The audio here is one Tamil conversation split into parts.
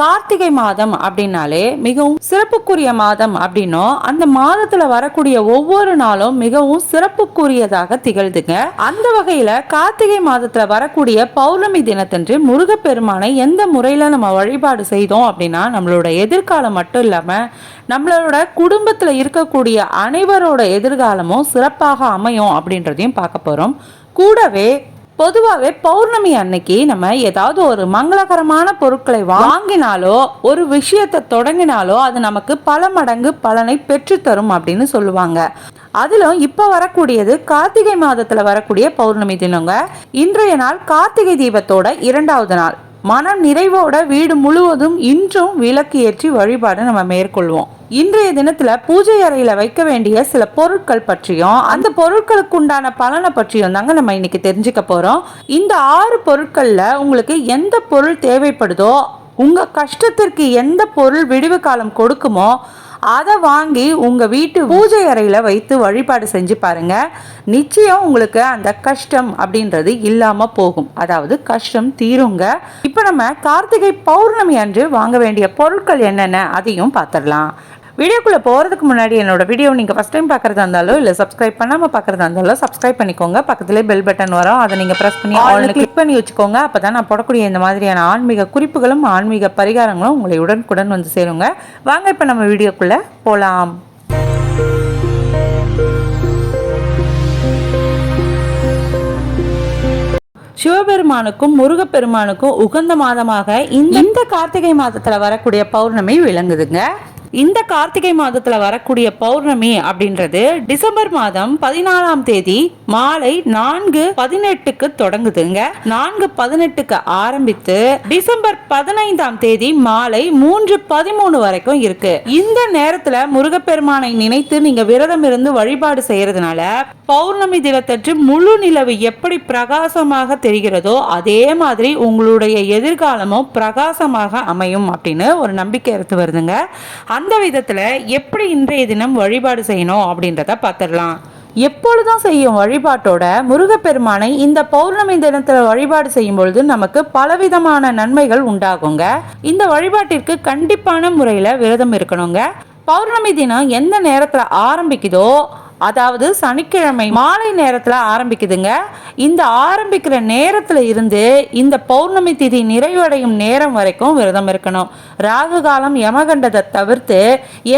கார்த்திகை மாதம் அப்படின்னாலே மிகவும் சிறப்புக்குரிய மாதம் அப்படின்னும் அந்த மாதத்துல வரக்கூடிய ஒவ்வொரு நாளும் மிகவும் சிறப்புக்குரியதாக திகழ்துங்க. அந்த வகையில கார்த்திகை மாதத்துல வரக்கூடிய பௌர்ணமி தினத்தன்று முருகப்பெருமானை எந்த முறையில நம்ம வழிபாடு செய்தோம் அப்படின்னா நம்மளோட எதிர்காலம் மட்டும் இல்லாம நம்மளோட குடும்பத்துல இருக்கக்கூடிய அனைவரோட எதிர்காலமும் சிறப்பாக அமையும் அப்படின்றதையும் பார்க்க போறோம். கூடவே பொதுவாகவே பௌர்ணமி அன்னைக்கு நம்ம ஏதாவது ஒரு மங்களகரமான பொருட்களை வாங்கினாலோ ஒரு விஷயத்தை தொடங்கினாலோ அது நமக்கு பல மடங்கு பலனை பெற்றுத்தரும் அப்படின்னு சொல்லுவாங்க. அதிலும் இப்போ வரக்கூடியது கார்த்திகை மாதத்தில் வரக்கூடிய பௌர்ணமி தினங்க. இன்றைய நாள் கார்த்திகை தீபத்தோட இரண்டாவது நாள். மன நிறைவோட வீடு முழுவதும் இன்றும் விளக்கு ஏற்றி வழிபாடு நம்ம மேற்கொள்வோம். இன்றைய தினத்தில் பூஜை அறையில் வைக்க வேண்டிய சில பொருட்கள் பற்றியும் அந்த பொருட்களுக்கு உண்டான பலனை பற்றியும் தாங்க நம்ம இன்னைக்கு தெரிஞ்சுக்க போகிறோம் இந்த ஆறு பொருட்களில் உங்களுக்கு எந்த பொருள் தேவைப்படுதோ உங்கள் கஷ்டத்திற்கு எந்த பொருள் விடிவு காலம் கொடுக்குமோ அதை வாங்கி உங்கள் வீட்டு பூஜை அறையில் வைத்து வழிபாடு செஞ்சு பாருங்க. நிச்சயம் உங்களுக்கு அந்த கஷ்டம் அப்படின்றது இல்லாமல் போகும். அதாவது கஷ்டம் தீருங்க. இப்போ நம்ம கார்த்திகை பௌர்ணமி அன்று வாங்க வேண்டிய பொருட்கள் என்னென்ன அதையும் பார்த்துடலாம் வீடியோக்குள்ளே போகிறதுக்கு முன்னாடி என்னோட வீடியோ நீங்கள் ஃபஸ்ட் டைம் பார்க்குறதா இருந்தாலோ இல்லை சப்ஸ்கிரைப் பண்ணாமல் பார்க்குறதா இருந்தாலோ சப்ஸ்கிரைப் பண்ணிக்கோங்க. பக்கத்துலேயே பெல் பட்டன் வரும். அதை நீங்கள் ப்ரெஸ் பண்ணி ஆல்னு கிளிக் பண்ணி வச்சுக்கோங்க. அப்போ தான் நான் போடக்கூடிய இந்த மாதிரியான ஆன்மீக குறிப்புகளும் ஆன்மீக பரிகாரங்களும் உங்களை உடனுக்குடன் வந்து சேருங்க. வாங்க இப்போ நம்ம வீடியோக்குள்ளே போகலாம் சிவபெருமானுக்கும் முருகப்பெருமானுக்கும் உகந்த மாதமாக இந்த கார்த்திகை மாதத்துல வரக்கூடிய பௌர்ணமி விளங்குதுங்க. இந்த கார்த்திகை மாதத்துல வரக்கூடிய பௌர்ணமி அப்படின்றது டிசம்பர் மாதம் பதினாலாம் தேதி மாலை நான்கு பதினெட்டுக்கு தொடங்குதுங்க. நான்கு பதினெட்டுக்கு ஆரம்பித்து டிசம்பர் பதினைந்தாம் தேதி மாலை மூன்று பதிமூணு வரைக்கும் இருக்கு. இந்த நேரத்துல முருகப்பெருமானை நினைத்து நீங்க விரதம் இருந்து வழிபாடு செய்யறதுனால பௌர்ணமி தினத்தன்று முழு நிலவு எப்படி பிரகாசமாக தெரிகிறதோ அதே மாதிரி உங்களுடைய எதிர்காலமும் பிரகாசமாக அமையும் அப்படின்னு ஒரு நம்பிக்கை எடுத்து வருதுங்க. அந்த விதத்தில் எப்படி இன்றைய தினம் வழிபாடு செய்யணும் அப்படின்றத பார்த்துடலாம். எப்பொழுதும் செய்யும் வழிபாட்டோட முருகப்பெருமானை இந்த பௌர்ணமி தினத்துல வழிபாடு செய்யும் பொழுது நமக்கு பலவிதமான நன்மைகள் உண்டாகுங்க. இந்த வழிபாட்டிற்கு கண்டிப்பான முறையில விரதம் இருக்கணுங்க. பௌர்ணமி தினம் எந்த நேரத்துல ஆரம்பிக்குதோ அதாவது சனிக்கிழமை மாலை நேரத்தில் ஆரம்பிக்குதுங்க. இந்த ஆரம்பிக்கிற நேரத்தில் இருந்து இந்த பௌர்ணமி திதி நிறைவடையும் நேரம் வரைக்கும் விரதம் இருக்கணும். ராகு காலம் யமகண்டத்தை தவிர்த்து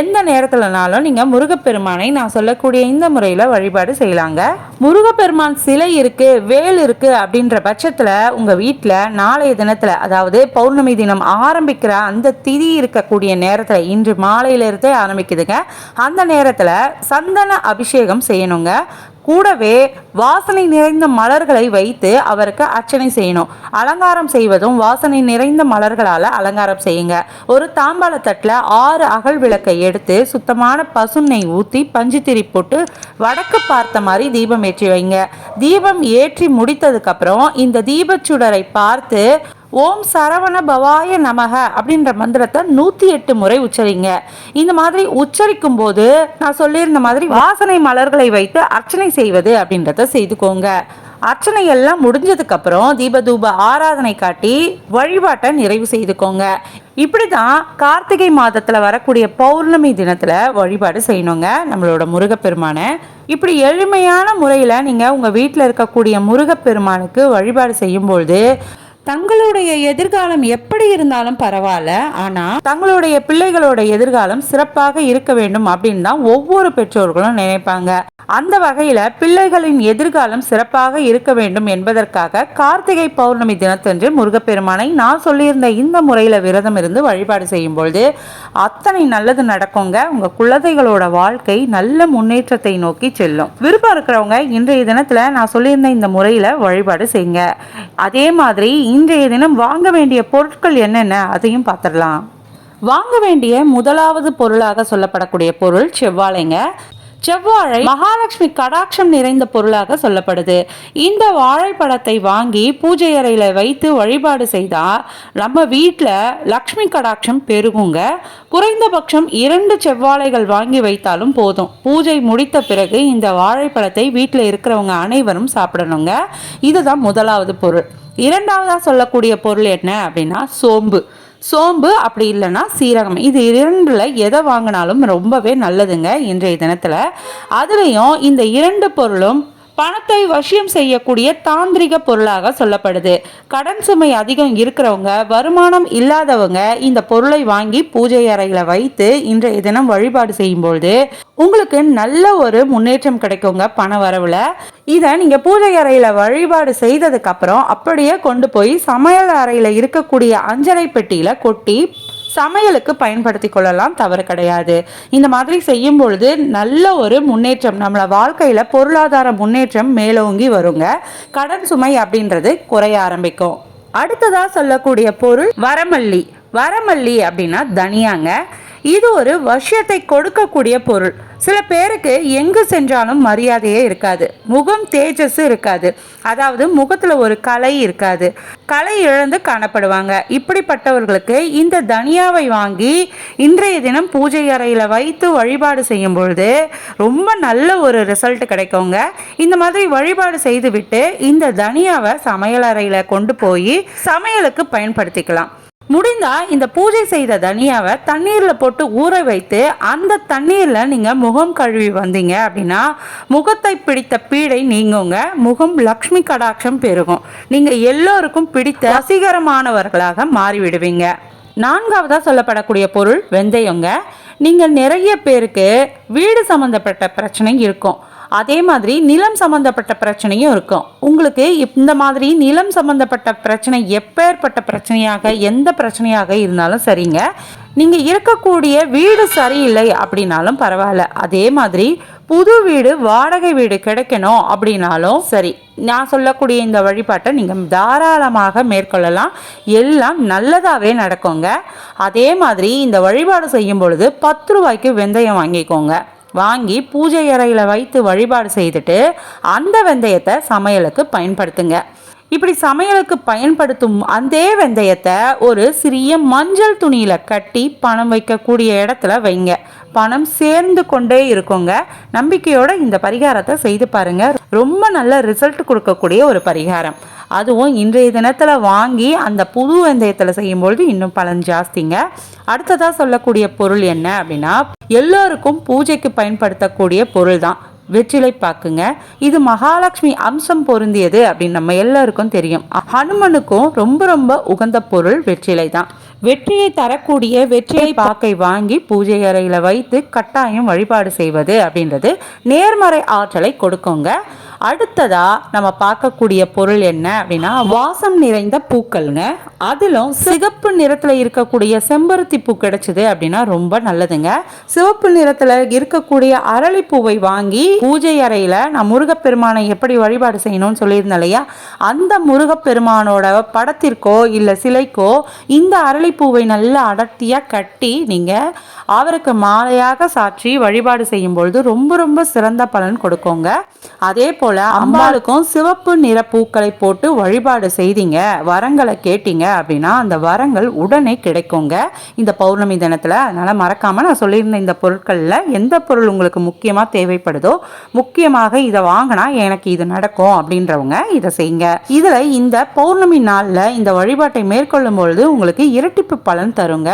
எந்த நேரத்துலனாலும் நீங்கள் முருகப்பெருமானை நான் சொல்லக்கூடிய இந்த முறையில் வழிபாடு செய்யலாங்க. முருகப்பெருமான் சிலை இருக்கு வேல் இருக்கு அப்படின்ற பட்சத்தில் உங்கள் வீட்டில் நாளைய தினத்தில் அதாவது பௌர்ணமி தினம் ஆரம்பிக்கிற அந்த திதி இருக்கக்கூடிய நேரத்தில் இன்று மாலையிலிருந்தே ஆரம்பிக்குதுங்க. அந்த நேரத்தில் சந்தன அபிஷேகம் அபிஷேகம் செய்யணுங்க. கூடவே வாசனை நிறைந்த மலர்களை வைத்து அவருக்கு அர்ச்சனை செய்யணும். அலங்காரம் செய்வதும் வாசனை நிறைந்த மலர்களால் அலங்காரம் செய்யுங்க. ஒரு தாம்பாளத்தட்டில் ஆறு அகல் விளக்கை எடுத்து சுத்தமான பசுநெய் ஊற்றி பஞ்சுத்திரி போட்டு வடக்கு பார்த்த மாதிரி தீபம் ஏற்றி வைங்க. தீபம் ஏற்றி முடித்ததுக்கப்புறம் இந்த தீபச்சுடரை பார்த்து ஓம் சரவண பவாய நமக அப்படின்ற மந்திரத்தை நூற்றி எட்டு முறை உச்சரிங்க. இந்த மாதிரி உச்சரிக்கும் போது நான் சொல்லியிருந்த மாதிரி வாசனை மலர்களை வைத்து அர்ச்சனை செய்வது அப்படின்றத செய்துக்கோங்க. அர்ச்சனை எல்லாம் முடிஞ்சதுக்கு அப்புறம் தீபதூப ஆராதனை காட்டி வழிபாட்டை நிறைவு செய்துக்கோங்க. இப்படி தான் கார்த்திகை மாதத்தில் வரக்கூடிய பௌர்ணமி தினத்தில் வழிபாடு செய்யணுங்க நம்மளோட முருகப்பெருமானை. இப்படி எளிமையான முறையில் நீங்கள் உங்கள் வீட்டில் இருக்கக்கூடிய முருகப்பெருமானுக்கு வழிபாடு செய்யும்பொழுது தங்களுடைய எதிர்காலம் எப்படி இருந்தாலும் பரவாயில்ல ஆனால் தங்களுடைய பிள்ளைகளோட எதிர்காலம் சிறப்பாக இருக்க வேண்டும் அப்படின்னு தான் ஒவ்வொரு பெற்றோர்களும் நினைப்பாங்க. அந்த வகையில் பிள்ளைகளின் எதிர்காலம் சிறப்பாக இருக்க வேண்டும் என்பதற்காக கார்த்திகை பௌர்ணமி தினத்தன்று முருகப்பெருமானை நான் சொல்லியிருந்த இந்த முறையில் விரதம் இருந்து வழிபாடு செய்யும் பொழுது அத்தனை நல்லது நடக்குங்க. உங்கள் குழந்தைகளோட வாழ்க்கை நல்ல முன்னேற்றத்தை நோக்கி செல்லும். விருப்பம் இருக்கிறவங்க இன்றைய தினத்தில் நான் சொல்லியிருந்த இந்த முறையில் வழிபாடு செய்யுங்க. அதே மாதிரி இன்றைய தினம் வாங்க வேண்டிய பொருட்கள் என்னென்ன அதையும் பார்த்துடலாம். வாங்க வேண்டிய முதலாவது பொருளாக சொல்லப்படக்கூடிய பொருள் செவ்வாழைங்க. செவ்வாழை மகாலட்சுமி கடாட்சம் நிறைந்த பொருளாக சொல்லப்படுது. இந்த வாழைப்பழத்தை வாங்கி பூஜை அறையில வைத்து வழிபாடு செய்தா நம்ம வீட்டில் லக்ஷ்மி கடாட்சம் பெருகுங்க. குறைந்தபட்சம் இரண்டு செவ்வாழைகள் வாங்கி வைத்தாலும் போதும். பூஜை முடித்த பிறகு இந்த வாழைப்பழத்தை வீட்டில் இருக்கிறவங்க அனைவரும் சாப்பிடணுங்க. இதுதான் முதலாவது பொருள். இரண்டாவதாக சொல்லக்கூடிய பொருள் என்ன அப்படின்னா சோம்பு. சோம்பு அப்படி இல்லைன்னா சீரகம். இது இரண்டில் எதை வாங்கினாலும் ரொம்பவே நல்லதுங்க இன்றைய தினத்தில். அதுலேயும் இந்த இரண்டு பொருளும் பணத்தை வசியம் செய்யக்கூடிய தாந்திரிக பொருளாக சொல்லப்படுது. கடன் சுமை அதிகம் இருக்கிறவங்க வருமானம் இல்லாதவங்க இந்த பொருளை வாங்கி பூஜை அறையில் வைத்து இன்றைய தினம் வழிபாடு செய்யும்பொழுது உங்களுக்கு நல்ல ஒரு முன்னேற்றம் கிடைக்குங்க பண வரவுல. இதை நீங்கள் பூஜை அறையில் வழிபாடு செய்ததுக்கு அப்புறம் அப்படியே கொண்டு போய் சமையல் அறையில் இருக்கக்கூடிய அஞ்சரை பெட்டியில் கொட்டி சமையலுக்கு பயன்படுத்தி கொள்ளலாம் தவறு கிடையாது. இந்த மாதிரி செய்யும் பொழுது நல்ல ஒரு முன்னேற்றம் நம்மள வாழ்க்கையில் பொருளாதார முன்னேற்றம் மேலோங்கி வருங்க. கடன் சுமை அப்படின்றது குறைய ஆரம்பிக்கும். அடுத்ததாக சொல்லக்கூடிய பொருள் வரமல்லி. வரமல்லி அப்படின்னா தனியாங்க. இது ஒரு வருஷத்தை கொடுக்கக்கூடிய பொருள். சில பேருக்கு எங்கு சென்றாலும் மரியாதையே இருக்காது. முகம் தேஜஸ் இருக்காது. அதாவது முகத்தில் ஒரு கலை இருக்காது. கலை இழந்து காணப்படுவாங்க. இப்படிப்பட்டவர்களுக்கு இந்த தனியாவை வாங்கி இன்றைய தினம் பூஜை அறையில் வைத்து வழிபாடு செய்யும் பொழுது ரொம்ப நல்ல ஒரு ரிசல்ட் கிடைக்குங்க. இந்த மாதிரி வழிபாடு செய்துவிட்டு இந்த தனியாவை சமையல் அறையில் கொண்டு போய் சமையலுக்கு பயன்படுத்திக்கலாம். முடிந்தா இந்த பூஜை செய்த தனியாவை தண்ணீரில் போட்டு ஊற வைத்து அந்த தண்ணீரில் நீங்கள் முகம் கழுவி வந்தீங்க அப்படின்னா முகத்தை பிடித்த பீடை நீங்குங்க. முகம் லக்ஷ்மி கடாட்சம் பெருகும். நீங்கள் எல்லோருக்கும் பிடித்த வசீகரமானவர்களாக மாறிவிடுவீங்க. நான்காவதாக சொல்லப்படக்கூடிய பொருள் வெந்தயங்க. நீங்கள் நிறைய பேருக்கு வீடு சம்மந்தப்பட்ட பிரச்சனை இருக்கும். அதே மாதிரி நிலம் சம்மந்தப்பட்ட பிரச்சனையும் இருக்கும். உங்களுக்கு இந்த மாதிரி நிலம் சம்மந்தப்பட்ட பிரச்சனை எப்பேற்பட்ட பிரச்சனையாக எந்த பிரச்சனையாக இருந்தாலும் சரிங்க. நீங்கள் இருக்கக்கூடிய வீடு சரியில்லை அப்படின்னாலும் பரவாயில்ல. அதே மாதிரி புது வீடு வாடகை வீடு கிடைக்கணும் அப்படின்னாலும் சரி. நான் சொல்லக்கூடிய இந்த வழிபாட்டை நீங்கள் தாராளமாக மேற்கொள்ளலாம். எல்லாம் நல்லதாகவே நடக்குங்க. அதே மாதிரி இந்த வழிபாடு செய்யும் பொழுது பத்து ரூபாய்க்கு வெந்தயம் வாங்கிக்கோங்க. வாங்கி பூஜை அறையில் வைத்து வழிபாடு செய்துட்டு அந்த வெந்தயத்தை சமையலுக்கு பயன்படுத்துங்க. இப்படி சமையலுக்கு பயன்படுத்தும் அதே வெந்தயத்தை ஒரு சிறிய மஞ்சள் துணியில் கட்டி பணம் வைக்கக்கூடிய இடத்துல வைங்க. பணம் சேர்ந்து கொண்டே இருக்குங்க. நம்பிக்கையோட இந்த பரிகாரத்தை செய்து பாருங்க. ரொம்ப நல்ல ரிசல்ட் கொடுக்கக்கூடிய ஒரு பரிகாரம். அதுவும் இன்றைய தினத்தில் வாங்கி அந்த புது வெந்தயத்தில் செய்யும்பொழுது இன்னும் பலன் ஜாஸ்திங்க. அடுத்ததாக சொல்லக்கூடிய பொருள் என்ன அப்படின்னா எல்லோருக்கும் பூஜைக்கு பயன்படுத்தக்கூடிய பொருள் தான் வெற்றிலை பாக்குங்க இது மகாலட்சுமி அம்சம் பொருந்தியது அப்படின்னு நம்ம எல்லாருக்கும் தெரியும். ஹனுமனுக்கும் ரொம்ப ரொம்ப உகந்த பொருள் வெற்றிலை தான் வெற்றியை தரக்கூடிய வெற்றிலை பாக்கை வாங்கி பூஜை அறையில் வைத்து கட்டாயம் வழிபாடு செய்வது அப்படின்றது நேர்மறை ஆற்றலை கொடுக்குங்க. அடுத்ததா நம்ம பார்க்கக்கூடிய பொருள் என்ன அப்படின்னா வாசம் நிறைந்த பூக்கள்ங்க. அதிலும் சிகப்பு நிறத்தில் இருக்கக்கூடிய செம்பருத்தி பூ கிடைச்சது அப்படின்னா ரொம்ப நல்லதுங்க. சிவப்பு நிறத்தில் இருக்கக்கூடிய அரளிப்பூவை வாங்கி பூஜை அறையில் நான் முருகப்பெருமானை எப்படி வழிபாடு செய்யணும்னு சொல்லியிருந்தேன் இல்லையா? அந்த முருகப்பெருமானோட படத்திற்கோ இல்லை சிலைக்கோ இந்த அரளிப்பூவை நல்லா அடர்த்தியாக கட்டி நீங்கள் அவருக்கு மாலையாக சாற்றி வழிபாடு செய்யும் பொழுது ரொம்ப ரொம்ப சிறந்த பலன் கொடுக்கோங்க. அதே போல் அம்பாளுக்கும் சிவப்பு நிற பூக்களை போட்டு வழிபாடு செய்தீங்க வரங்களை கேட்டீங்க அப்படின்னா அந்த வரங்கள் உடனே கிடைக்குங்க. இந்த பௌர்ணமி தினத்தில் அதனால் மறக்காமல் நான் சொல்லியிருந்த இந்த பொருட்களில் எந்த பொருள் உங்களுக்கு முக்கியமாக தேவைப்படுதோ முக்கியமாக இதை வாங்கினா எனக்கு இது நடக்கும் அப்படின்றவங்க இதை செய்யுங்க. இதில் இந்த பௌர்ணமி நாளில் இந்த வழிபாட்டை மேற்கொள்ளும் பொழுது உங்களுக்கு இரட்டிப்பு பலன் தருங்க.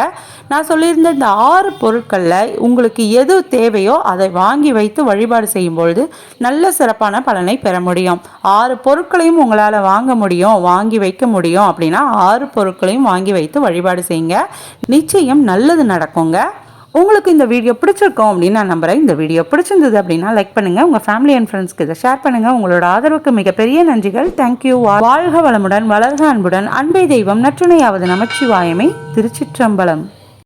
நான் சொல்லியிருந்த இந்த ஆறு பொருட்களில் உங்களுக்கு எது தேவையோ அதை வாங்கி வைத்து வழிபாடு செய்யும் பொழுது நல்ல சிறப்பான பலனை பெற முடியும். ஆறு பொருட்களையும் உங்களால் வாங்க முடியும் வாங்கி வைக்க முடியும் அப்படின்னா ஆறு பொருட்களையும் வாங்கி வைத்து வழிபாடு செய்யுங்க. நிச்சயம் நல்லது நடக்குங்க. உங்களுக்கு இந்த வீடியோ பிடிச்சிருக்கோம் அப்படின்னு நான் நம்புறேன். இந்த வீடியோ பிடிச்சிருந்தது அப்படின்னா லைக் பண்ணுங்க. உங்க ஃபேமிலி அண்ட் ஃப்ரெண்ட்ஸ்க்கு இதை ஷேர் பண்ணுங்க. உங்களோட ஆதரவுக்கு மிகப்பெரிய நன்றிகள். தேங்க்யூ வாழ்க வளமுடன் வளர்க அன்புடன். அன்பை தெய்வம் நற்றுணையாவது நமச்சிவாயமே. திருச்சிற்றம்பலம்.